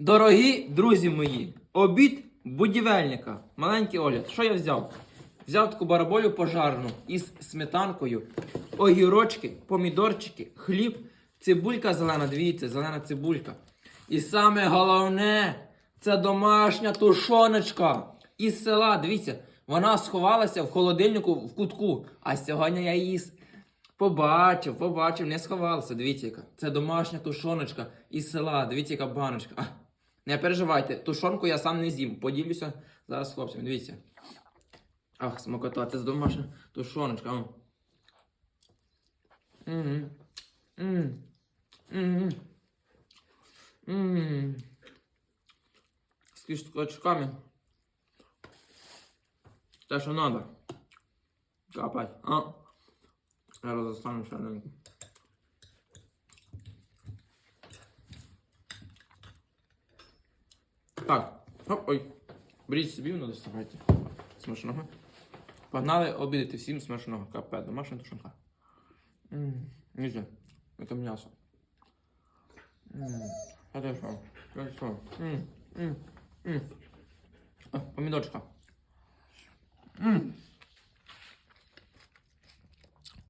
Дорогі друзі мої, обід будівельника. Маленький огляд. Що я взяв? Взяв таку бараболю пожарну із сметанкою, огірочки, помідорчики, хліб, цибулька зелена, дивіться, зелена цибулька. І саме головне, це домашня тушоночка із села. Дивіться, вона сховалася в холодильнику в кутку. А сьогодні я її побачив, побачив, не сховалася. Дивіться, яка. Це домашня тушоночка із села. Дивіться, яка баночка. Не переживайте, тушонку я сам не з'їм. Поділюся зараз з хлопцями. Дивіться. Ах, смакота, це домашня тушоночка. а. Мгм. Мгм. Мгм. Мгм. З кісточками. Те, що надо. Капать. А. Я розостану ще один. Так. Оп, ой. Беріть собі, воно доставайте. Смачного. Погнали обідати всім смачного. Капе, домашня тушонка. Ммм, Нельзя. Это м'ясо. Ммм, Это что? Это что? Ммм, ммм, ммм. А, помидорчика. Ммм.